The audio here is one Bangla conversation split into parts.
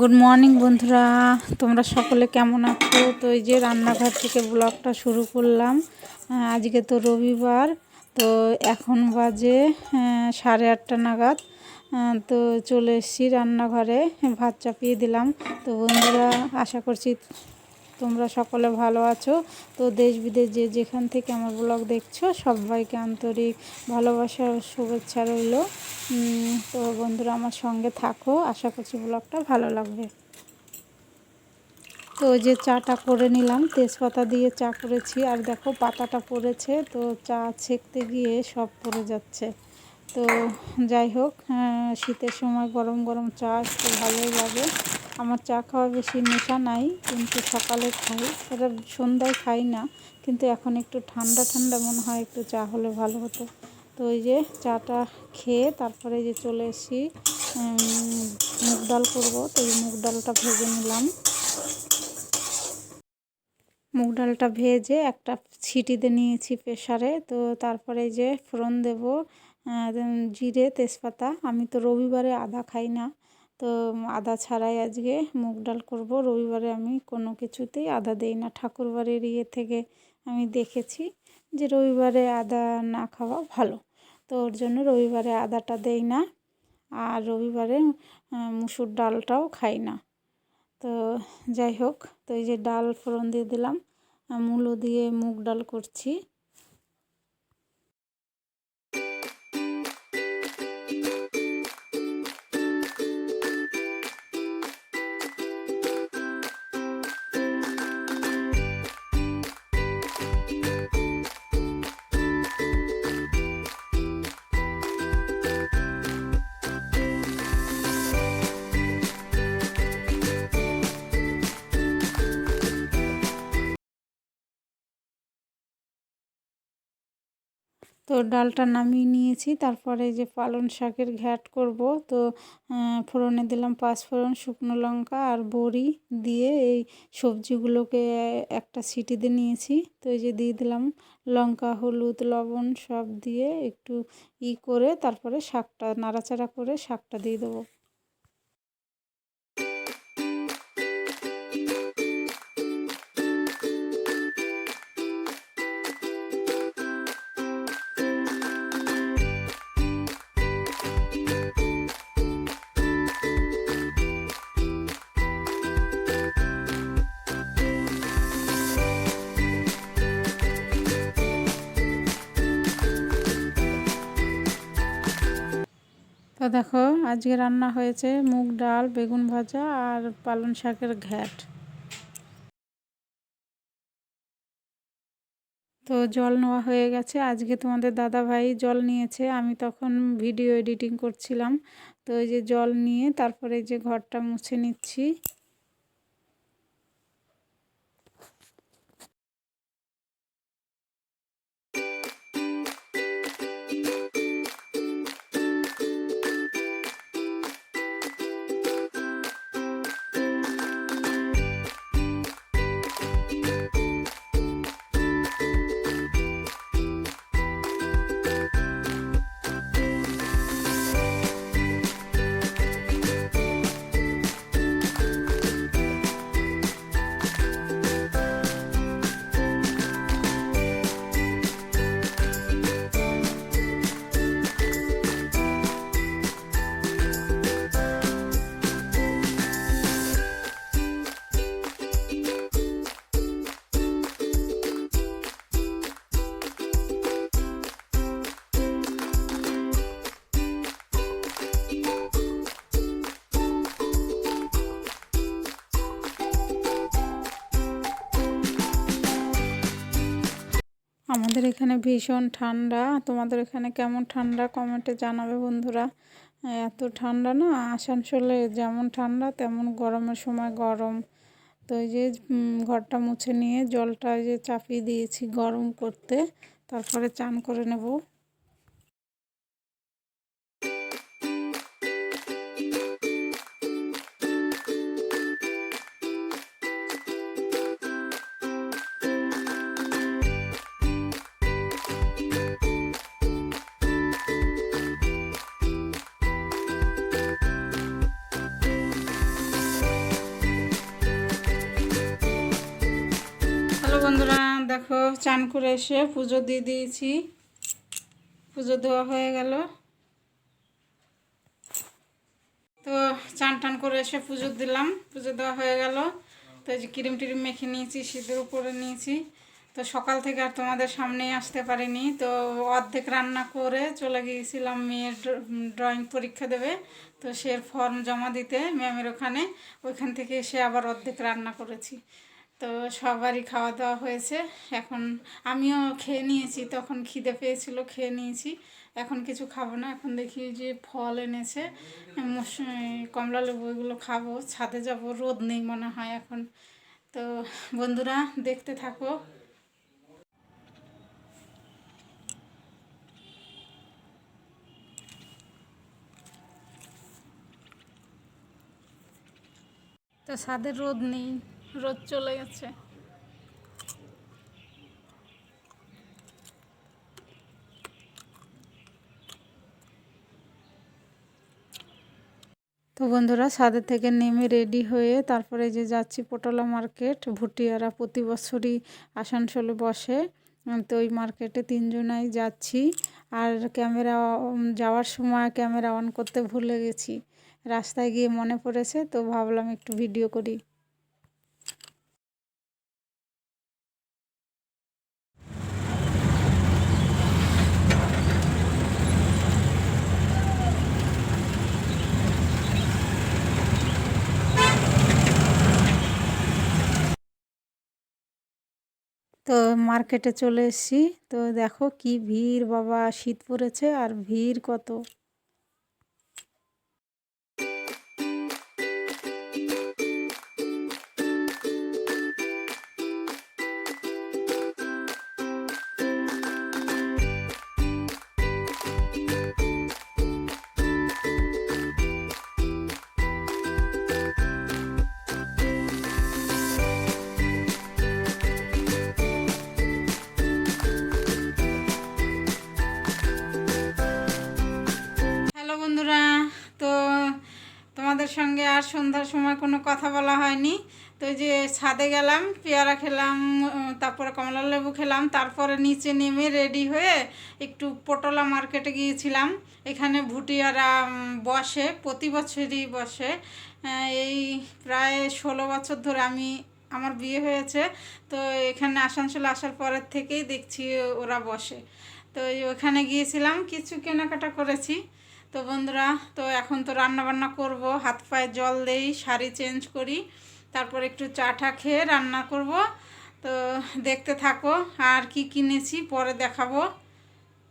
গুড মর্নিং বন্ধুরা। তোমরা সকলে কেমন আছো? তো এই যে রান্নাঘর থেকে ব্লগটা শুরু করলাম। আজকে তো রবিবার, তো এখন বাজে সাড়ে আটটা নাগাদ। তো চলে এসেছি রান্নাঘরে, ভাত চাপিয়ে দিলাম। তো বন্ধুরা, আশা করছি তোমরা সকলে ভালো আছো। তো দেশ বিদেশ যে যেখান থেকে আমার ব্লগ দেখছ, সবাইকে আন্তরিক ভালোবাসা শুভেচ্ছা রইল। তো বন্ধুরা আমার সঙ্গে থাকো, আশা করছি ব্লগটা ভালো লাগবে। তো ওই যে চাটা করে নিলাম, তেজপাতা দিয়ে চা করেছি। আর দেখো পাতাটা পড়েছে, তো চা ছেঁকতে গিয়ে সব পড়ে যাচ্ছে। তো যাই হোক শীতের সময় গরম গরম চা একটু ভালোই লাগে। আমার চা খাওয়া বেশি নেশা নাই, কিন্তু সকালে খাই। এটা সন্ধ্যায় খাই না, কিন্তু এখন একটু ঠান্ডা ঠান্ডা মনে হয় একটু চা হলে ভালো হতো। তো ওই যে চাটা খেয়ে তারপরে যে চলে এসেছি মুগ ডাল করব। তো এই মুগ ডালটা ভেজে নিলাম। মুগ ডালটা ভেজে একটা ছিটিতে নিয়েছি প্রেশারে তো তারপরে যে ফোড়ন দেব জিরে, তেজপাতা। আমি তো রবিবারে আদা খাই না। তো আদা ছাড়াই আজকে মুগ ডাল করব। রবিবারে আমি কোনো কিছুতেই আদা দেই না। ঠাকুরবাড়ির ইয়ে থেকে আমি দেখেছি যে রবিবারে আদা না খাওয়া ভালো। তো ওর জন্য রবিবারে আদাটা দেই না আর রবিবারে মুসুর ডালটাও খাই না। তো যাই হোক, তো এই যে ডাল ফোড়ন দিয়ে দিলাম মূলো দিয়ে মুগ ডাল করছি। তো ডালটা নামিয়ে নিয়েছি। তারপরে যে পালন শাকের ঘ্যাট করব, তো ফোড়নে দিলাম পাঁচ ফোড়ন, শুকনো লঙ্কা আর বড়ি দিয়ে এই সবজিগুলোকে একটা সিটিতে নিয়েছি। তো এই যে দিয়ে দিলাম লঙ্কা, হলুদ, লবণ সব দিয়ে একটু ই করে তারপরে শাকটা, নাড়াচাড়া করে শাকটা দিয়ে দেবো। তো দেখো, আজকে রান্না হয়েছে মুগ ডাল, বেগুন ভাজা আর পালং শাকের ঘ্যাট। তো জল নেওয়া হয়ে গেছে। আজকে তোমাদের দাদা ভাই জল নিয়েছে। আমি তখন ভিডিও এডিটিং করছিলাম। তো এই যে জল নিয়ে তারপরে যে ঘরটা মুছে নিচ্ছি। আমাদের এখানে ভীষণ ঠান্ডা। তোমাদের এখানে কেমন ঠান্ডা? কমেন্টে জানাবে বন্ধুরা। এত ঠান্ডা না, আসানসোলে যেমন ঠান্ডা, তেমন গরমের সময় গরম। তো এই যে ঘরটা মুছে নিয়ে জলটা যে চাপিয়ে দিয়েছি গরম করতে। তারপরে চান করে নেব। বন্ধুরা, দেখো চান করে এসে পুজো দিয়ে দিয়েছি। পুজো দেওয়া হয়ে গেল। তো চান টান করে এসে পুজো দিলাম। পুজো দেওয়া হয়ে গেল। তো যে ক্রিম টিরিম মেখে নিয়েছি, সিঁদুর উপরে নিয়েছি। তো সকাল থেকে আর তোমাদের সামনে আসতে পারিনি। তো অর্ধেক রান্না করে চলে গিয়েছিলাম মেয়ের ড্রয়িং পরীক্ষা দেবে। তো সে ফর্ম জমা দিতে ম্যামের ওখানে। ওইখান থেকে এসে আবার অর্ধেক রান্না করেছি। তো সবারই খাওয়া দাওয়া হয়েছে। এখন আমিও খেয়ে নিয়েছি, তখন খিদে পেয়েছিল, খেয়ে নিয়েছি। এখন কিছু খাব না, এখন দেখি যে ফল এনেছে কমলা লেবু এগুলো খাব, ছাদে যাব, রোদ নেই মনে হয় এখন। তো বন্ধুরা, দেখতে থাকো। তো ছাদে রোদ নেই। রোদ চলে গেছে। তো বন্ধুরা ছাদের থেকে নেমে রেডি হয়ে তারপরে যে যাচ্ছি পটলা মার্কেট ভুটিয়ারা প্রতি বছরই আসানসোলে বসে। তো ওই মার্কেটে তিনজনাই যাচ্ছি। আর ক্যামেরা যাওয়ার সময় ক্যামেরা অন করতে ভুলে গেছি। রাস্তায় গিয়ে মনে পড়েছে, তো ভাবলাম একটু ভিডিও করি। তো মার্কেটে চলে এসেছি। তো দেখো কি ভিড় বাবা শীত পড়েছে আর ভিড় কত। বন্ধুরা, তো তোমাদের সঙ্গে আর সন্ধ্যার সময় কোনো কথা বলা হয়নি। তো যে ছাদে গেলাম, পেয়ারা খেলাম, তারপরে কমলা লেবু খেলাম, তারপরে নিচে নেমে রেডি হয়ে একটু পটলা মার্কেটে গিয়েছিলাম। এখানে ভুটিয়ারা বসে, প্রতি বছরই বসে। এই প্রায় ষোলো বছর ধরে আমি, আমার বিয়ে হয়েছে। তো এখানে আসানসোলে আসার পরের থেকেই দেখছি ওরা বসে। তো ওখানে গিয়েছিলাম, কিছু কেনাকাটা করেছি। তো বন্ধুরা, তো এখন তো রান্না বান্না করব। হাত পায়ে জল দেই, শাড়ি চেঞ্জ করি, তারপর একটু চা টা খেয়ে রান্না করব। তো দেখতে থাকো আর কি কিনেছি, পরে দেখাবো।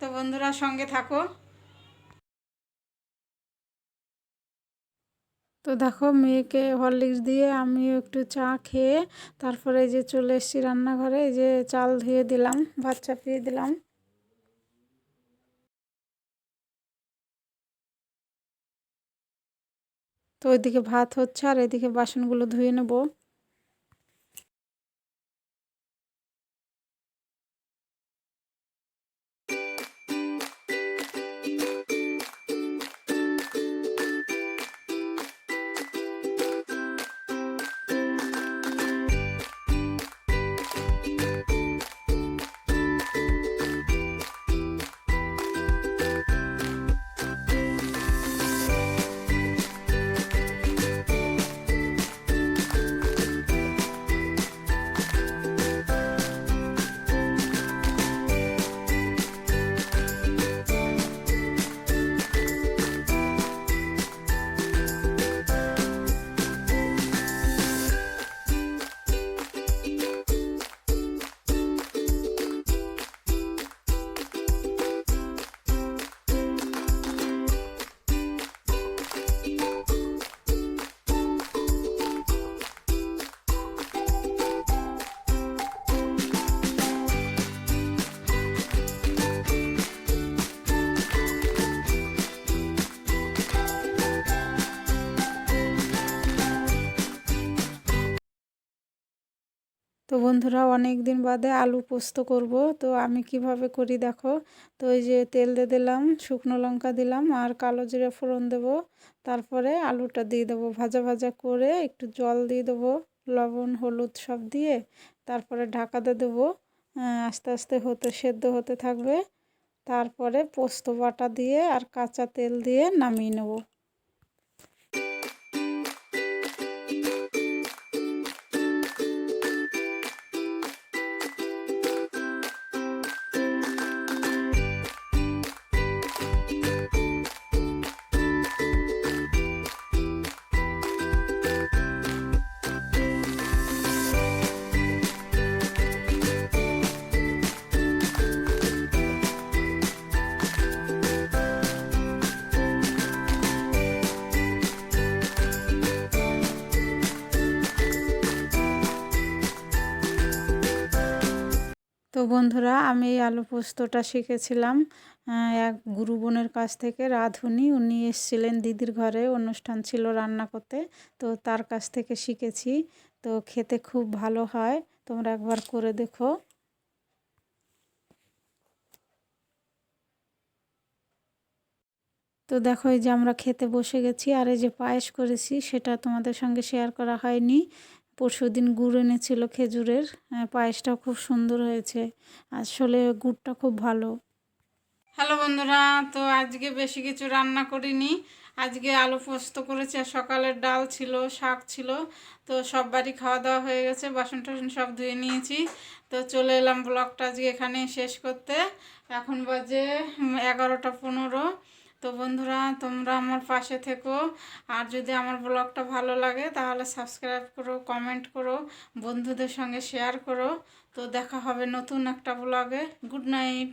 তো বন্ধুরা, সঙ্গে থাকো। তো দেখো, মেয়েকে হরলিক্স দিয়ে আমিও একটু চা খেয়ে তারপরে যে চলে এসেছি রান্নাঘরে, এই যে চাল ধুয়ে দিলাম, ভাত চাপিয়ে দিলাম। তো ওইদিকে ভাত হচ্ছে আর এদিকে বাসনগুলো ধুয়ে নেব। তো বন্ধুরা অনেক দিন বাদে আলু পোস্ত করব। তো আমি কীভাবে করি দেখো? তো ওই যে তেল দিয়ে দিলাম, শুকনো লঙ্কা দিলাম আর কালো জিরে ফোড়ন দেবো। তারপরে আলুটা দিয়ে দেবো ভাজা ভাজা করে একটু জল দিয়ে দেবো, লবণ, হলুদ সব দিয়ে। তারপরে ঢাকাতে দেবো আস্তে আস্তে হতে, সেদ্ধ হতে থাকবে। তারপরে পোস্ত বাটা দিয়ে আর কাঁচা তেল দিয়ে নামিয়ে নেব। তো বন্ধুরা, আমি এই আলু পোস্তটা শিখেছিলাম এক গুরু বোনের কাছ থেকে, রাঁধুনি। উনি এসেছিলেন দিদির ঘরে, অনুষ্ঠান ছিল রান্না করতে, তো তার কাছ থেকে শিখেছি। তো খেতে খুব ভালো হয়, তোমরা একবার করে দেখো। তো দেখো, এই যে আমরা খেতে বসে গেছি, আর এই যে পায়েস করেছি, সেটা তোমাদের সঙ্গে শেয়ার করা হয়নি। পরশু দিন গুড় এনেছিল খেজুরের পায়েসটাও খুব সুন্দর হয়েছে। আসলে গুড়টা খুব ভালো। হ্যালো বন্ধুরা, তো আজকে বেশি কিছু রান্না করিনি। আজকে আলু পোস্ত করেছি আর সকালের ডাল ছিল, শাক ছিল। তো সব বাড়ি খাওয়া দাওয়া হয়ে গেছে, বাসন টাসন সব ধুয়ে নিয়েছি। তো চলে এলাম ব্লগটা আজকে এখানে শেষ করতে। এখন বাজে এগারোটা পনেরো। তো বন্ধুরা, তোমরা আমার পাশে থেকো। আর যদি আমার ব্লগটা ভালো লাগে, তাহলে সাবস্ক্রাইব করো, কমেন্ট করো, বন্ধুদের সঙ্গে শেয়ার করো। তো দেখা হবে নতুন একটা ব্লগে। Good night.